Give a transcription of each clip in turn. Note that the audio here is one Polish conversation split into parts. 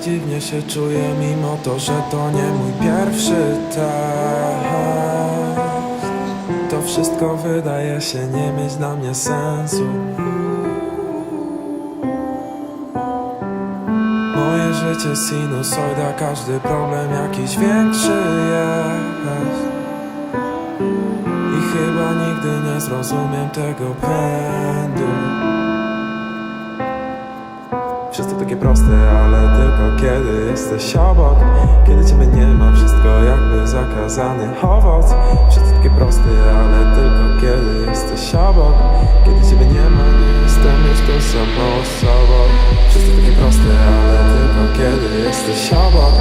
dziwnie się czuję mimo to, że to nie mój pierwszy test. To wszystko wydaje się nie mieć dla mnie sensu. Moje życie sinusoida, każdy problem jakiś większy jest. I chyba nigdy nie zrozumiem tego pędu Wszystko takie proste, ale tylko kiedy jesteś obok. Kiedy ciebie nie ma, wszystko jakby zakazany owoc. Wszystko takie proste, ale tylko kiedy jesteś obok. Kiedy ciebie nie ma, nie jestem już tą samą osobą Wszystko takie proste, ale tylko kiedy jesteś obok.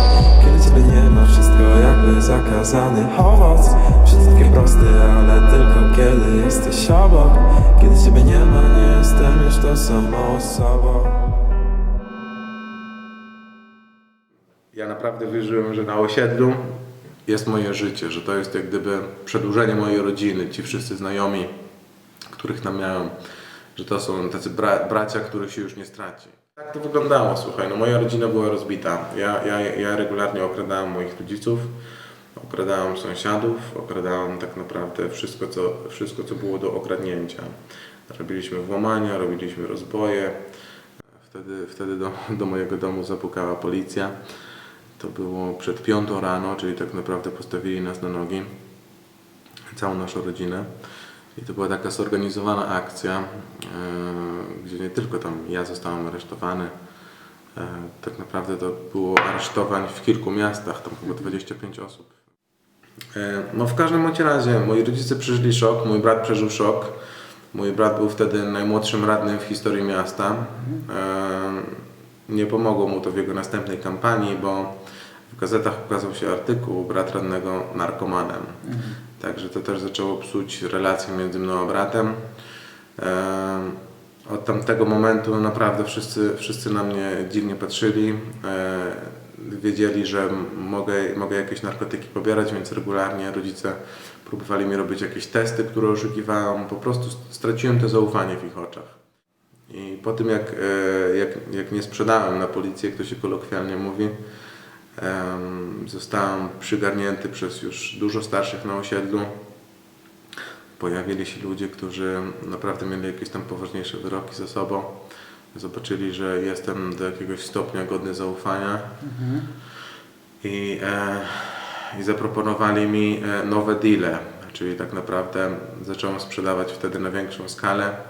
Kiedy ciebie nie ma, wszystko jakby zakazany owoc. Wszystko takie proste, ale tylko kiedy jesteś obok. Kiedy ciebie nie ma, nie jestem już tą samą osobą Ja naprawdę wierzyłem, że na osiedlu jest moje życie, że to jest jak gdyby przedłużenie mojej rodziny, ci wszyscy znajomi, których tam miałem, że to są tacy bra bracia, których się już nie straci. Tak to wyglądało, słuchaj, no moja rodzina była rozbita. Ja, ja, ja regularnie okradałem moich rodziców, okradałem sąsiadów, okradałem tak naprawdę wszystko, co, wszystko, co było do okradnięcia. Robiliśmy włamania, robiliśmy rozboje. Wtedy, wtedy do, do mojego domu zapukała policja. To było przed piątą rano, czyli tak naprawdę postawili nas na nogi, całą naszą rodzinę. I to była taka zorganizowana akcja, e, gdzie nie tylko tam ja zostałem aresztowany, e, tak naprawdę to było aresztowań w kilku miastach, tam chyba 25 osób. E, No w każdym razie moi rodzice przeżyli szok, mój brat przeżył szok. Mój brat był wtedy najmłodszym radnym w historii miasta. Nie pomogło mu to w jego następnej kampanii, bo w gazetach ukazał się artykuł brat radnego narkomanem. Także to też zaczęło psuć relacje między mną a bratem. E, Od tamtego momentu naprawdę wszyscy, wszyscy na mnie dziwnie patrzyli. E, Wiedzieli, że mogę, mogę jakieś narkotyki pobierać, więc regularnie rodzice próbowali mi robić jakieś testy, które oszukiwałem. Po prostu straciłem to zaufanie w ich oczach. I po tym, jak, e, jak, jak nie sprzedałem na policję, jak to się kolokwialnie mówi, em, zostałem przygarnięty przez już dużo starszych na osiedlu. Pojawili się ludzie, którzy naprawdę mieli jakieś tam poważniejsze wyroki za sobą. Zobaczyli, że jestem do jakiegoś stopnia godny zaufania i, e, i zaproponowali mi e, nowe deale, czyli tak naprawdę zacząłem sprzedawać wtedy na większą skalę.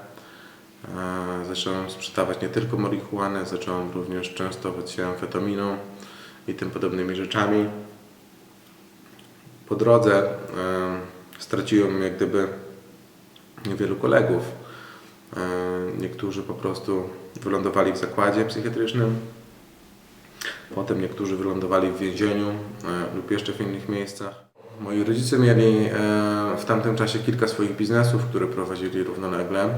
E, Zacząłem sprzedawać nie tylko marihuanę, zacząłem również częstować się amfetaminą i tym podobnymi rzeczami. Po drodze e, straciłem jak gdyby niewielu kolegów. E, Niektórzy po prostu wylądowali w zakładzie psychiatrycznym, potem niektórzy wylądowali w więzieniu lub jeszcze w innych miejscach. Moi rodzice mieli w tamtym czasie kilka swoich biznesów, które prowadzili równolegle.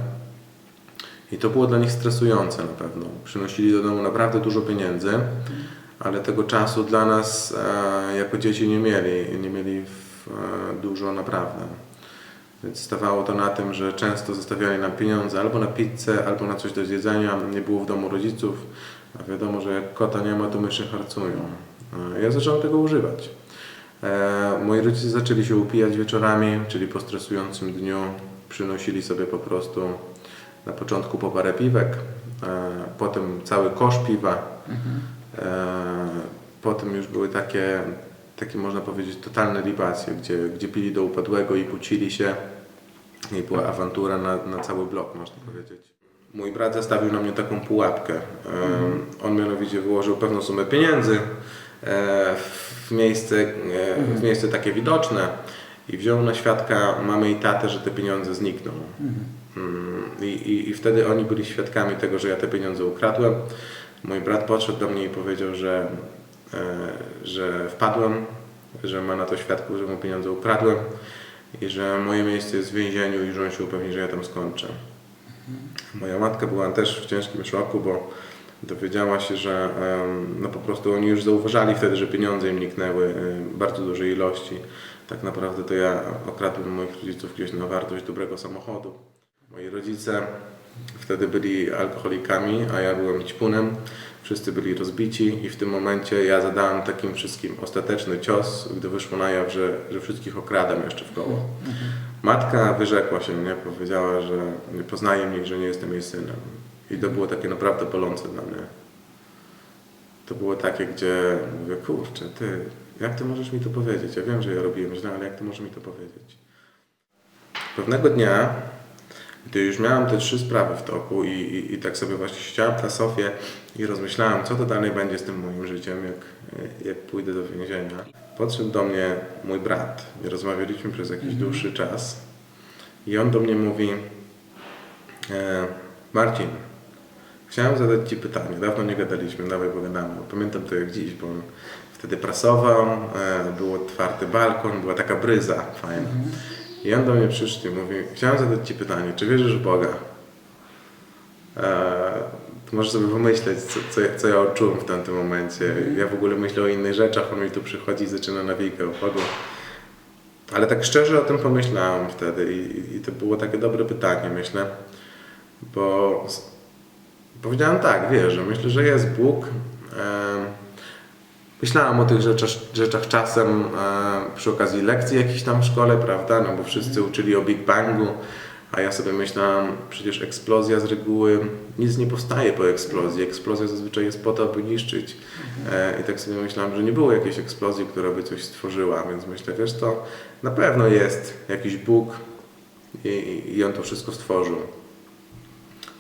I to było dla nich stresujące na pewno. Przynosili do domu naprawdę dużo pieniędzy, ale tego czasu dla nas e, jako dzieci nie mieli. Nie mieli e, dużo naprawdę. Więc stawało to na tym, że często zostawiali nam pieniądze albo na pizzę, albo na coś do zjedzenia. Nie było w domu rodziców. A wiadomo, że jak kota nie ma, to myszy harcują. E, Ja zacząłem tego używać. Moi rodzice zaczęli się upijać wieczorami, czyli po stresującym dniu przynosili sobie po prostu na początku po parę piwek, e, potem cały kosz piwa, e, potem już były takie, takie można powiedzieć totalne libacje, gdzie, gdzie pili do upadłego i płcili się i była awantura na, na cały blok można powiedzieć. Mój brat zastawił na mnie taką pułapkę. E, On mianowicie wyłożył pewną sumę pieniędzy w miejsce, w miejsce takie widoczne i wziął na świadka mamy i tatę, że te pieniądze znikną. I, i, I wtedy oni byli świadkami tego, że ja te pieniądze ukradłem. Mój brat podszedł do mnie i powiedział, że, e, że wpadłem, że ma na to świadków, że mu pieniądze ukradłem i że moje miejsce jest w więzieniu i że on się upewni, że ja tam skończę. Moja matka była też w ciężkim szoku, bo dowiedziała się, że no po prostu oni już zauważali wtedy, że pieniądze im niknęły em, bardzo dużej ilości. Tak naprawdę to ja okradłem moich rodziców gdzieś na wartość dobrego samochodu. Moi rodzice wtedy byli alkoholikami, a ja byłem ćpunem. wszyscy byli rozbici i w tym momencie ja zadałem takim wszystkim ostateczny cios, gdy wyszło na jaw, że, że wszystkich okradam jeszcze w koło. Matka wyrzekła się mnie, powiedziała, że nie poznaje mnie, że nie jestem jej synem. I to było takie naprawdę bolące dla mnie. To było takie, gdzie mówię, kurczę, ty, jak ty możesz mi to powiedzieć? Ja wiem, że ja robiłem źle, ale jak ty możesz mi to powiedzieć? Pewnego dnia, gdy już miałem te trzy sprawy w toku i, i, i tak sobie właśnie siedziałem na sofie i rozmyślałem, co to dalej będzie z tym moim życiem, jak, jak pójdę do więzienia. Podszedł do mnie mój brat i rozmawialiśmy przez jakiś dłuższy czas i on do mnie mówi e, Marcin, chciałem zadać Ci pytanie, dawno nie gadaliśmy, dawaj pogadamy. Pamiętam to jak dziś, bo wtedy prasował, e, był otwarty balkon, była taka bryza fajna. I on do mnie przyszedł i mówi, chciałem zadać Ci pytanie, czy wierzysz w Boga? E, to możesz sobie pomyśleć, co, co, ja- co ja odczułem w tamtym momencie. Ja w ogóle myślę o innych rzeczach, on mi tu przychodzi i zaczyna nawijkę o Bogu. Ale tak szczerze o tym pomyślałem wtedy i, i to było takie dobre pytanie, myślę, bo powiedziałem tak, wierzę, myślę, że jest Bóg. Em, Myślałem o tych rzeczach, rzeczach czasem e, przy okazji lekcji jakichś tam w szkole, prawda? No bo wszyscy uczyli o Big Bangu, a ja sobie myślałem, przecież eksplozja z reguły, nic nie powstaje po eksplozji. Eksplozja zazwyczaj jest po to, aby niszczyć. E, I tak sobie myślałem, że nie było jakiejś eksplozji, która by coś stworzyła, więc myślę, wiesz to na pewno jest jakiś Bóg i, i- i On to wszystko stworzył.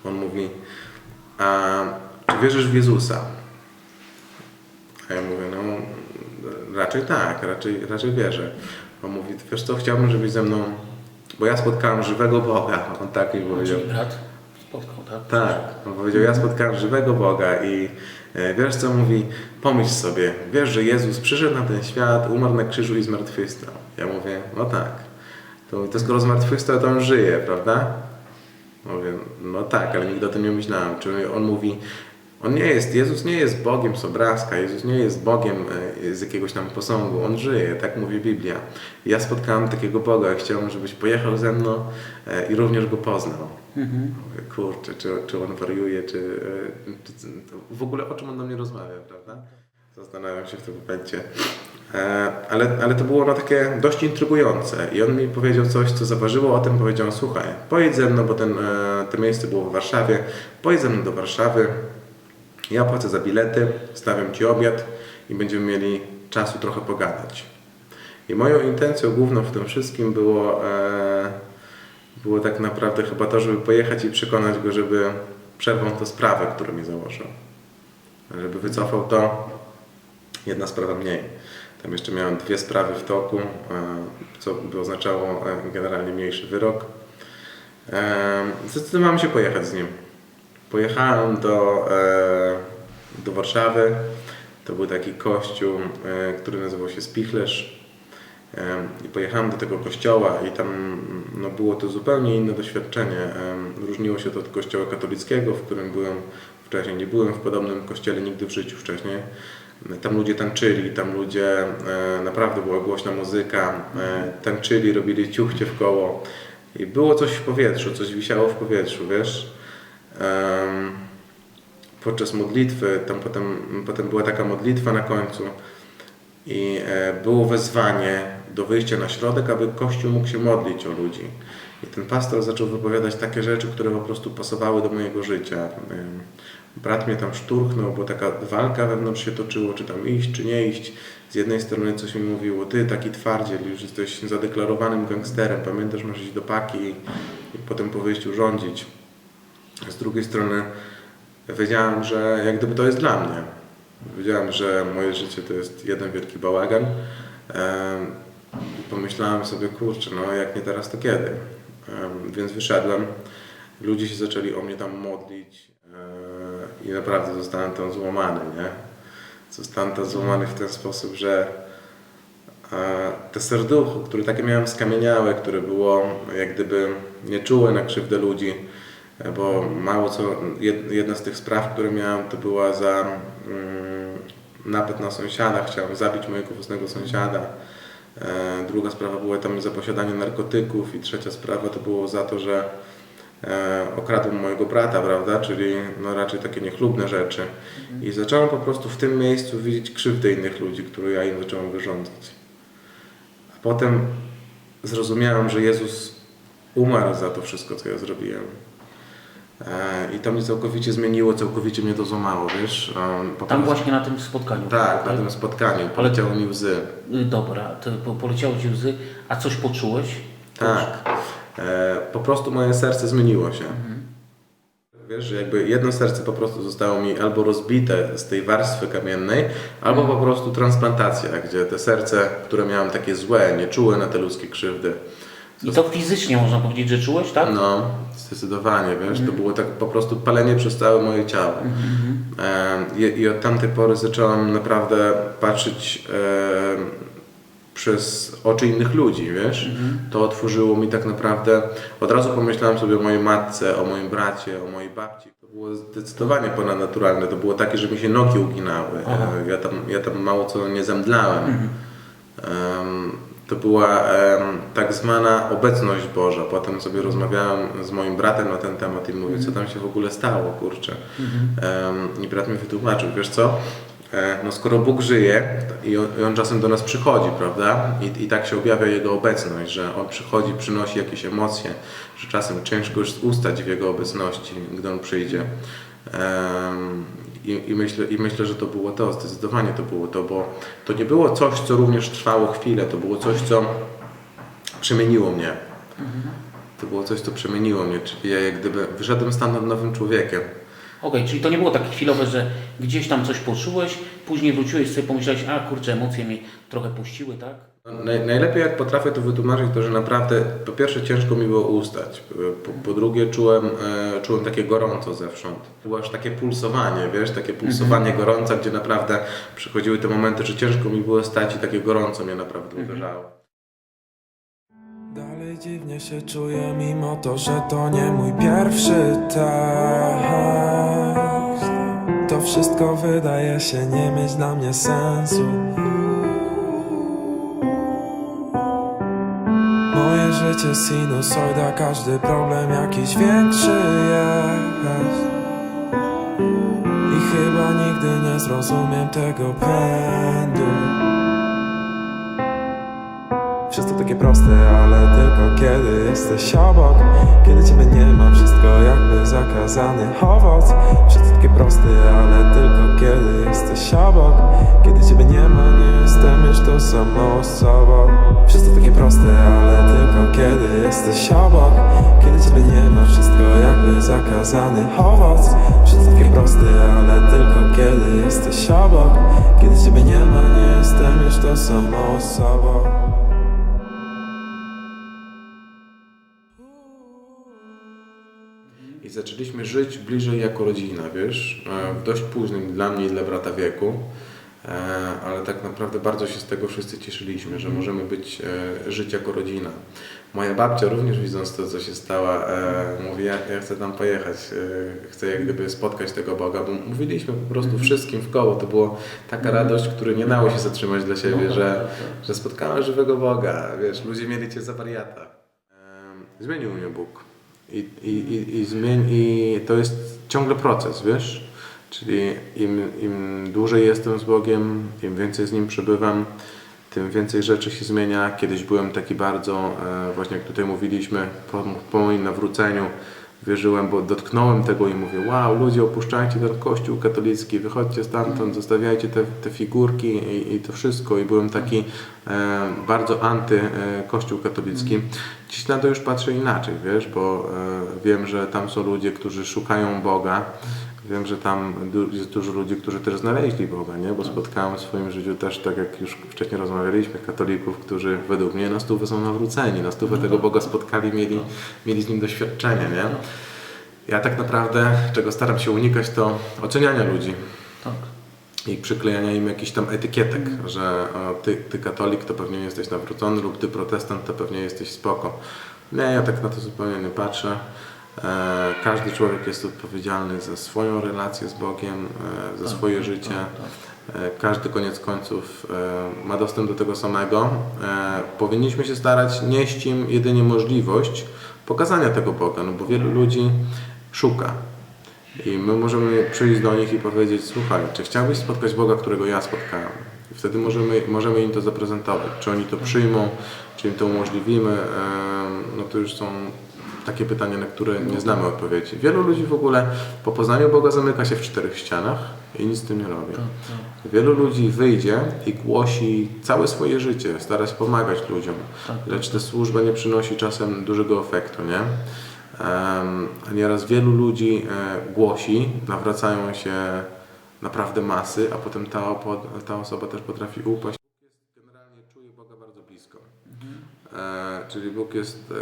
On mówi, a czy wierzysz w Jezusa? A ja mówię, no raczej tak, raczej, raczej wierzę. On mówi, wiesz co, chciałbym, żebyś ze mną, bo ja spotkałem żywego Boga. On tak mi powiedział. Czyli brat spotkał, tak? Tak, on powiedział, ja spotkałem żywego Boga i e, wiesz co mówi, pomyśl sobie, wiesz, że Jezus przyszedł na ten świat, umarł na krzyżu i zmartwychwstał. Ja mówię, no tak. To, to skoro zmartwychwstał, to on żyje, prawda? Mówię, no tak, ale nigdy o tym nie myślałem. Czyli on mówi, on nie jest, Jezus nie jest Bogiem z obrazka, Jezus nie jest Bogiem e, z jakiegoś tam posągu, On żyje, tak mówi Biblia. Ja spotkałem takiego Boga i chciałem, żebyś pojechał ze mną e, i również Go poznał. Mhm. Kurczę, czy, czy on wariuje, czy, e, czy w ogóle o czym on do mnie rozmawia, prawda? Zastanawiam się w tym momencie. Ale, ale to było no takie dość intrygujące i on mi powiedział coś, co zaważyło o tym. Powiedział, słuchaj, pojedź ze mną, bo ten, to miejsce było w Warszawie, pojedź ze mną do Warszawy, ja płacę za bilety, stawiam Ci obiad i będziemy mieli czasu trochę pogadać. I moją intencją główną w tym wszystkim było, e, było tak naprawdę chyba to, żeby pojechać i przekonać go, żeby przerwał tę sprawę, którą mi założył. Żeby wycofał to, jedna sprawa mniej. Tam jeszcze miałem dwie sprawy w toku, e, co by oznaczało e, generalnie mniejszy wyrok. E, Zdecydowałem się pojechać z nim. Pojechałem do, e, do Warszawy. To był taki kościół, e, który nazywał się Spichlerz. E, I pojechałem do tego kościoła i tam no, było to zupełnie inne doświadczenie. E, Różniło się to od kościoła katolickiego, w którym byłem wcześniej. Nie byłem w podobnym kościele nigdy w życiu wcześniej. Tam ludzie tańczyli, tam ludzie, naprawdę była głośna muzyka, tańczyli, robili ciuchcie w koło. I było coś w powietrzu, coś wisiało w powietrzu, wiesz. Em, podczas modlitwy, tam potem, potem była taka modlitwa na końcu i e, było wezwanie do wyjścia na środek, aby Kościół mógł się modlić o ludzi. I ten pastor zaczął wypowiadać takie rzeczy, które po prostu pasowały do mojego życia. Em, Brat mnie tam szturchnął, bo taka walka wewnątrz się toczyło, czy tam iść, czy nie iść. Z jednej strony coś mi mówiło, ty taki twardziel, już jesteś zadeklarowanym gangsterem, pamiętasz, masz iść do paki i, i potem po wyjściu rządzić. Z drugiej strony wiedziałem, że jak gdyby to jest dla mnie. Wiedziałem, że moje życie to jest jeden wielki bałagan. I Pomyślałem sobie, kurczę, no jak nie teraz, to kiedy? Więc wyszedłem. Ludzie się zaczęli o mnie tam modlić e, i naprawdę zostałem tam złamany, nie? Zostałem tam złamany w ten sposób, że e, te serducho, które takie miałem skamieniałe, które było jak gdyby nieczułe na krzywdę ludzi, bo mało co, jed- jedna z tych spraw, które miałem, to była za mm, napad na sąsiada, chciałem zabić mojego własnego sąsiada. E, Druga sprawa była tam za posiadanie narkotyków i trzecia sprawa to było za to, że e, okradłem mojego brata, prawda, czyli no raczej takie niechlubne rzeczy. I zacząłem po prostu w tym miejscu widzieć krzywdę innych ludzi, którą ja im zacząłem wyrządzać. A potem zrozumiałem, że Jezus umarł za to wszystko, co ja zrobiłem. E, I to mnie całkowicie zmieniło, całkowicie mnie to złamało, wiesz. E, po Tam właśnie na tym spotkaniu. Tak, na tym spotkaniu poleciały mi łzy. Y, Dobra, to po- poleciało Ci łzy, a coś poczułeś? Tak. E, po prostu moje serce zmieniło się. Wiesz, że jakby jedno serce po prostu zostało mi albo rozbite z tej warstwy kamiennej, albo po prostu transplantacja, gdzie te serce, które miałem takie złe, nie czuły na te ludzkie krzywdy. I to fizycznie można powiedzieć, że czułeś, tak? No, zdecydowanie, wiesz, to było tak po prostu palenie przez całe moje ciało. E, i, od tamtej pory zacząłem naprawdę patrzeć e, przez oczy innych ludzi, wiesz. To otworzyło mi tak naprawdę, od razu pomyślałem sobie o mojej matce, o moim bracie, o mojej babci. To było zdecydowanie ponadnaturalne, to było takie, że mi się nogi uginały. E, ja, tam, ja tam mało co nie zemdlałem. Em, to była tak zwana obecność Boża. Potem sobie rozmawiałem z moim bratem na ten temat i mówię, co tam się w ogóle stało, kurczę. Em, I brat mi wytłumaczył, wiesz co, e, no skoro Bóg żyje i on, i on czasem do nas przychodzi, prawda? I, I tak się objawia Jego obecność, że On przychodzi, przynosi jakieś emocje, że czasem ciężko już ustać w Jego obecności, gdy On przyjdzie. Em, i, i, myślę, I myślę, że to było to, zdecydowanie to było to, bo to nie było coś, co również trwało chwilę, to było coś, co przemieniło mnie. To było coś, co przemieniło mnie, czyli ja jak gdyby wyszedłem stamtąd nowym człowiekiem. Okej, czyli to nie było takie chwilowe, że gdzieś tam coś poczułeś, później wróciłeś sobie pomyślałeś, a kurczę, emocje mnie trochę puściły, tak? Naj, najlepiej jak potrafię to wytłumaczyć, to że naprawdę po pierwsze ciężko mi było ustać, po, po drugie czułem, e, czułem takie gorąco zewsząd. Było aż takie pulsowanie, wiesz, takie pulsowanie gorąca, gdzie naprawdę przychodziły te momenty, że ciężko mi było stać i takie gorąco mnie naprawdę uderzało. Dalej dziwnie się czuję, mimo to, że to nie mój pierwszy tekst. To wszystko wydaje się nie mieć dla mnie sensu. Życie sinusoida, każdy problem jakiś większy jest. I chyba nigdy nie zrozumiem tego pędu. Wszystko takie proste, ale tylko kiedy jesteś obok Kiedy ciebie nie ma, wszystko jakby zakazany owoc Wszystko takie proste, ale tylko kiedy jesteś obok Kiedy ciebie nie ma, nie jestem już tą samą osobą Wszystko takie proste, ale tylko kiedy jesteś obok. Kiedy ciebie nie ma, wszystko jakby zakazany owoc Wszystko takie proste, ale tylko kiedy jesteś obok. Kiedy ciebie nie ma, nie jestem już tą samą osobą I zaczęliśmy żyć bliżej jako rodzina, wiesz, e, w dość późnym dla mnie i dla brata wieku, e, ale tak naprawdę bardzo się z tego wszyscy cieszyliśmy, że możemy być, e, żyć jako rodzina. Moja babcia również widząc to, co się stała, e, mówi, ja, ja chcę tam pojechać, e, chcę jak gdyby spotkać tego Boga, bo mówiliśmy po prostu wszystkim w koło, to była taka radość, której nie dało się zatrzymać dla siebie, że, że spotkałem żywego Boga, wiesz, ludzie mieli Cię za wariata. E, Zmienił mnie Bóg. I, i, i, i, zmień, I to jest ciągle proces, wiesz? Czyli im, im dłużej jestem z Bogiem, im więcej z Nim przebywam, tym więcej rzeczy się zmienia. Kiedyś byłem taki bardzo, e, właśnie jak tutaj mówiliśmy, po, po moim nawróceniu wierzyłem, bo dotknąłem tego i mówię, wow, ludzie opuszczajcie ten kościół katolicki, wychodźcie stamtąd, zostawiajcie te, te figurki i, i to wszystko. I byłem taki e, bardzo anty e, kościół katolicki. Dziś na to już patrzę inaczej, wiesz, bo e, wiem, że tam są ludzie, którzy szukają Boga. Wiem, że tam du- jest dużo ludzi, którzy też znaleźli Boga, nie? Bo spotkałem w swoim życiu też, tak jak już wcześniej rozmawialiśmy, katolików, którzy według mnie na stówę są nawróceni, na stówę tego Boga spotkali, mieli, mieli z Nim doświadczenie, nie? Ja tak naprawdę, czego staram się unikać, to oceniania ludzi Tak. i przyklejania im jakichś tam etykietek, że o, ty, ty katolik to pewnie jesteś nawrócony lub ty protestant to pewnie jesteś spoko. Nie, ja tak na to zupełnie nie patrzę. E, każdy człowiek jest odpowiedzialny za swoją relację z Bogiem, e, za swoje życie. E, Każdy koniec końców ma dostęp do tego samego. Powinniśmy się starać nieść im jedynie możliwość pokazania tego Boga, no bo wielu ludzi szuka. I my możemy przyjść do nich i powiedzieć, słuchaj, czy chciałbyś spotkać Boga, którego ja spotkałem? I wtedy możemy, możemy im to zaprezentować. Czy oni to przyjmą, czy im to umożliwimy, no to już są takie pytania, na które nie znamy odpowiedzi. Wielu ludzi w ogóle po poznaniu Boga zamyka się w czterech ścianach i nic z tym nie robi. Wielu ludzi wyjdzie i głosi całe swoje życie, stara się pomagać ludziom, lecz ta służba nie przynosi czasem dużego efektu, nie? A nieraz wielu ludzi e, głosi, nawracają się naprawdę masy, a potem ta, ta osoba też potrafi upaść. Bóg jest generalnie czuje Boga bardzo blisko. E, czyli Bóg jest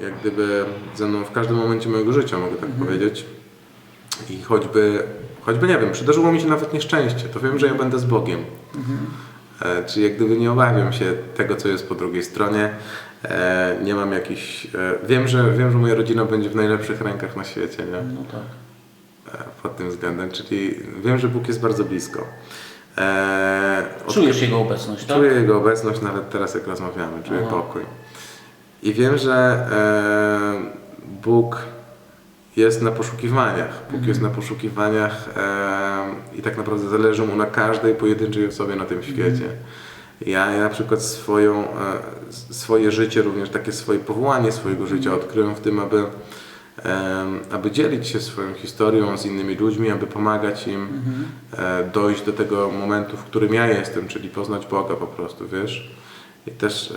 e, jak gdyby ze mną w każdym momencie mojego życia, mogę tak powiedzieć. I choćby, choćby nie wiem, przydarzyło mi się nawet nieszczęście, to wiem, że ja będę z Bogiem. E, czyli jak gdyby nie obawiam się tego, co jest po drugiej stronie. E, nie mam jakichś. Wiem, że, wiem, że moja rodzina będzie w najlepszych rękach na świecie, nie? No tak. Pod tym względem, czyli wiem, że Bóg jest bardzo blisko. E, od- Czujesz Jego obecność, tak? Czuję Jego obecność nawet teraz, jak rozmawiamy, czuję Aha. pokój. I wiem, że e, Bóg jest na poszukiwaniach. Bóg Mhm. jest na poszukiwaniach e, i tak naprawdę zależy mu na każdej pojedynczej osobie na tym Mhm. świecie. Ja, ja na przykład swoją, e, swoje życie, również takie swoje powołanie swojego życia Mhm. odkryłem w tym, aby, em, aby dzielić się swoją historią z innymi ludźmi, aby pomagać im Mhm. e, dojść do tego momentu, w którym ja jestem, czyli poznać Boga po prostu, wiesz. I też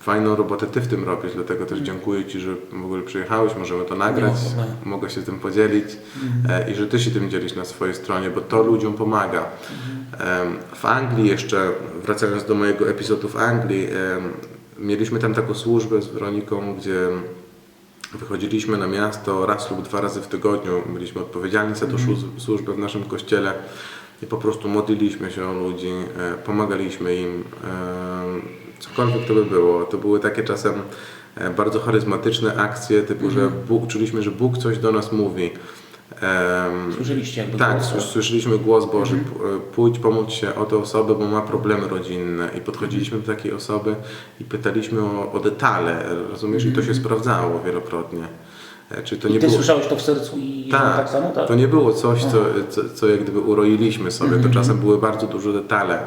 fajną robotę Ty w tym robisz, dlatego też dziękuję Ci, że w ogóle przyjechałeś, możemy to nagrać, ma problemu. mogę się tym podzielić e, i że Ty się tym dzielisz na swojej stronie, bo to ludziom pomaga. Em, W Anglii jeszcze, wracając do mojego epizodu w Anglii, mieliśmy tam taką służbę z Weroniką, gdzie Wychodziliśmy na miasto raz lub dwa razy w tygodniu, byliśmy odpowiedzialni za tą służ- służbę w naszym kościele i po prostu modliliśmy się o ludzi, e, pomagaliśmy im, cokolwiek to by było. To były takie czasem e, bardzo charyzmatyczne akcje, typu, że Bóg, czuliśmy, że Bóg coś do nas mówi. Słyszeliście jakby tak, głos, słys- słyszeliśmy głos Boży, P- pójdź pomóc się o tę osobę, bo ma problemy rodzinne. I podchodziliśmy do takiej osoby i pytaliśmy o, o detale, rozumiesz, i to się sprawdzało wielokrotnie. E, Czyli to I nie Ty było... słyszałeś to w sercu i Tak, tak samo, tak? to nie było coś, co, co, co jak gdyby uroiliśmy sobie, to czasem były bardzo duże detale.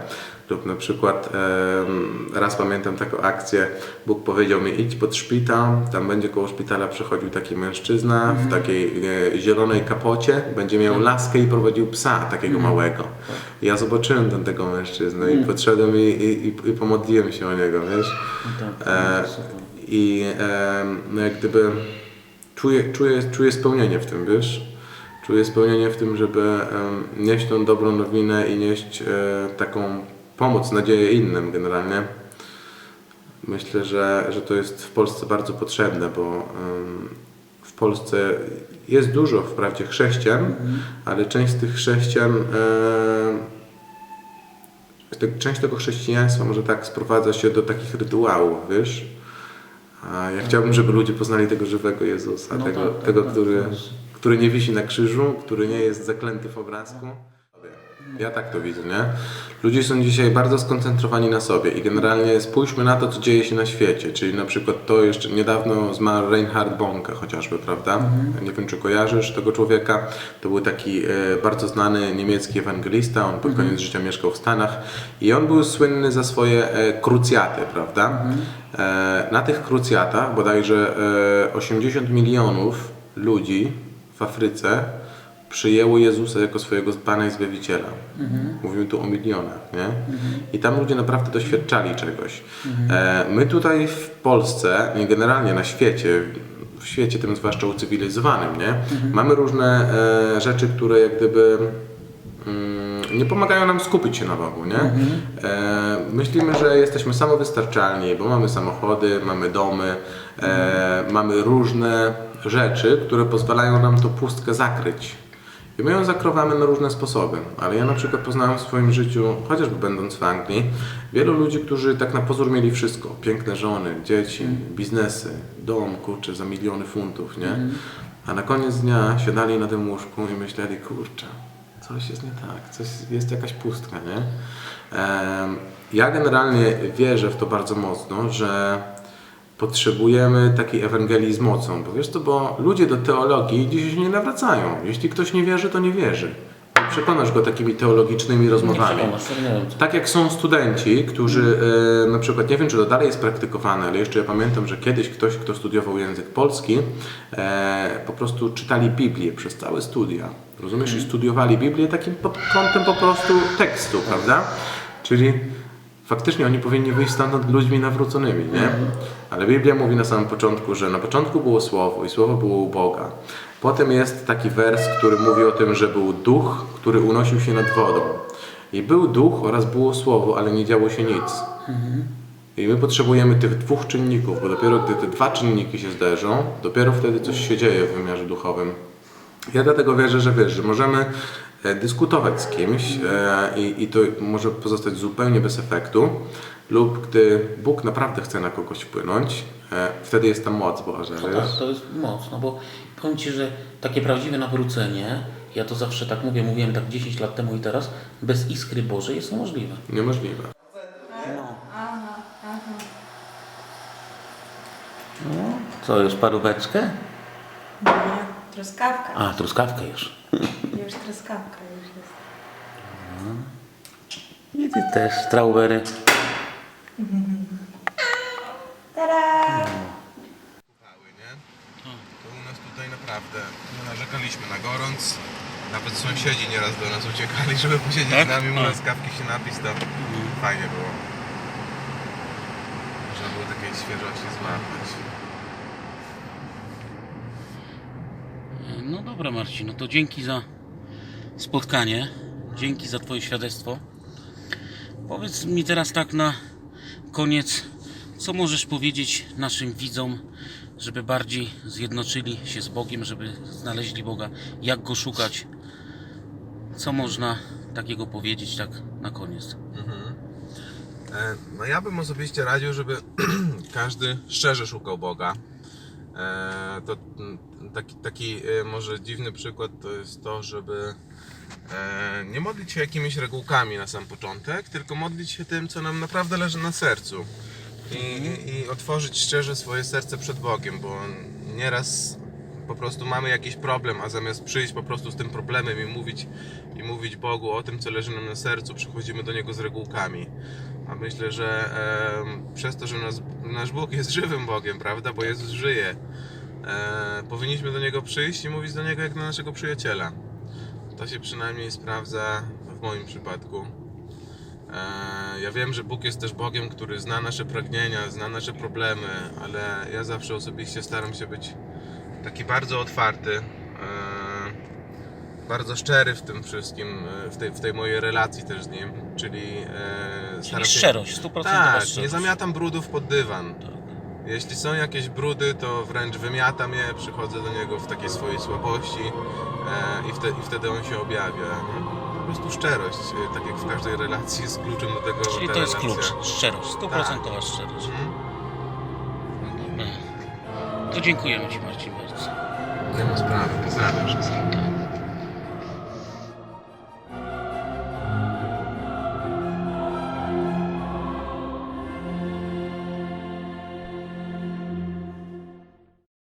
Lub na przykład raz pamiętam taką akcję, Bóg powiedział mi idź pod szpital, tam będzie koło szpitala przechodził taki mężczyzna w takiej e, zielonej kapocie, będzie miał laskę i prowadził psa takiego małego. I ja zobaczyłem ten, tego mężczyznę i podszedłem i, i, i, pomodliłem się o niego, wiesz. No tak, E, no. I e, no jak gdyby czuję, czuję, czuję spełnienie w tym, wiesz? Czuję spełnienie w tym, żeby em, nieść tą dobrą nowinę i nieść e, taką pomoc, nadzieję innym generalnie. Myślę, że, że to jest w Polsce bardzo potrzebne, bo w Polsce jest dużo wprawdzie chrześcijan, ale część z tych chrześcijan e, część tego chrześcijaństwa może tak sprowadza się do takich rytuałów, wiesz? A ja chciałbym, żeby ludzie poznali tego żywego Jezusa, No tego, tak, tak, tego tak, który, jest- który nie wisi na krzyżu, który nie jest zaklęty w obrazku. Ja tak to widzę, nie? Ludzie są dzisiaj bardzo skoncentrowani na sobie i generalnie spójrzmy na to, co dzieje się na świecie, czyli na przykład to jeszcze niedawno zmarł Reinhard Bonke chociażby, prawda? Nie wiem, czy kojarzysz tego człowieka. To był taki e, bardzo znany niemiecki ewangelista, on pod koniec życia mieszkał w Stanach i on był słynny za swoje e, krucjaty, prawda? E, na tych krucjatach bodajże e, 80 milionów ludzi w Afryce przyjęło Jezusa jako swojego Pana i Zbawiciela. Mówimy tu o milionach, nie? I tam ludzie naprawdę doświadczali czegoś. E, my tutaj w Polsce, generalnie na świecie, w świecie tym zwłaszcza ucywilizowanym, nie? Mamy różne e, rzeczy, które jak gdyby mm, nie pomagają nam skupić się na Bogu, nie? E, myślimy, że jesteśmy samowystarczalni, bo mamy samochody, mamy domy, e, mamy różne rzeczy, które pozwalają nam tą pustkę zakryć. I my ją zakrywamy na różne sposoby, ale ja na przykład poznałem w swoim życiu, chociażby będąc w Anglii, wielu ludzi, którzy tak na pozór mieli wszystko. Piękne żony, dzieci, biznesy, dom, kurczę, za miliony funtów, nie? A na koniec dnia siadali na tym łóżku i myśleli, kurczę, coś jest nie tak, coś, jest jakaś pustka, nie? Ja generalnie wierzę w to bardzo mocno, że potrzebujemy takiej Ewangelii z mocą. Bo wiesz to, bo ludzie do teologii dzisiaj się nie nawracają. Jeśli ktoś nie wierzy, to nie wierzy. Nie przekonasz go takimi teologicznymi rozmowami. Tak jak są studenci, którzy e, na przykład, nie wiem czy to dalej jest praktykowane, ale jeszcze ja pamiętam, że kiedyś ktoś, kto studiował język polski, e, po prostu czytali Biblię przez całe studia. Rozumiesz? I studiowali Biblię takim pod kątem po prostu tekstu, prawda? Czyli faktycznie oni powinni wyjść stamtąd ludźmi nawróconymi, nie? Ale Biblia mówi na samym początku, że na początku było Słowo i Słowo było u Boga. Potem jest taki wers, który mówi o tym, że był duch, który unosił się nad wodą. I był duch oraz było słowo, ale nie działo się nic. I my potrzebujemy tych dwóch czynników, bo dopiero gdy te dwa czynniki się zderzą, dopiero wtedy coś się dzieje w wymiarze duchowym. Ja dlatego wierzę, że wiesz, że możemy e, dyskutować z kimś e, i, i to może pozostać zupełnie bez efektu, lub gdy Bóg naprawdę chce na kogoś wpłynąć, e, wtedy jest ta moc Boża, To, wiesz? tak, to jest mocno, bo powiem Ci, że takie prawdziwe nawrócenie, ja to zawsze tak mówię, mówiłem tak 10 lat temu i teraz, bez iskry Bożej jest niemożliwe. Niemożliwe. No. No, co, już paróweczkę? Nie, truskawka. A, truskawkę już. Już truskawka już jest. I Ty też, strawberry. Tada! Upały, nie? To u nas tutaj naprawdę nie narzekaliśmy na gorąc. Nawet sąsiedzi nieraz do nas uciekali, żeby posiedzieć Tak? z nami, u No. nas kawki się napić, to fajnie było. Można było takiej świeżości złapać. No dobra Marcin, no to dzięki za spotkanie, dzięki za Twoje świadectwo. Powiedz mi teraz tak na koniec, co możesz powiedzieć naszym widzom, żeby bardziej zjednoczyli się z Bogiem, żeby znaleźli Boga, jak Go szukać, co można takiego powiedzieć tak na koniec. E, No ja bym osobiście radził, żeby każdy szczerze szukał Boga. E, To taki, taki e, może dziwny przykład to jest to, żeby e, nie modlić się jakimiś regułkami na sam początek, tylko modlić się tym, co nam naprawdę leży na sercu. I, i, i otworzyć szczerze swoje serce przed Bogiem, bo nieraz po prostu mamy jakiś problem, a zamiast przyjść po prostu z tym problemem i mówić, i mówić Bogu o tym, co leży nam na sercu, przychodzimy do Niego z regułkami. A myślę, że em, przez to, że nas, nasz Bóg jest żywym Bogiem, prawda, bo Jezus żyje, e, powinniśmy do Niego przyjść i mówić do Niego jak do naszego przyjaciela. To się przynajmniej sprawdza w moim przypadku. E, Ja wiem, że Bóg jest też Bogiem, który zna nasze pragnienia, zna nasze problemy, ale ja zawsze osobiście staram się być taki bardzo otwarty, e, bardzo szczery w tym wszystkim, e, w tej, w tej mojej relacji też z Nim, czyli, e, Czyli staram się... szczerość, stuprocentowa Tak, szczerość. nie zamiatam brudów pod dywan. Tak. Jeśli są jakieś brudy, to wręcz wymiatam je, przychodzę do niego w takiej swojej słabości i, wtedy, i wtedy on się objawia. Po prostu szczerość, tak jak w każdej relacji, jest kluczem do tego, Czyli to jest relacja. klucz, szczerość, stuprocentowa szczerość. Mhm. No dobra. To dziękujemy Ci Marcin bardzo. Nie ma sprawy, pozdrawiam wszystkich.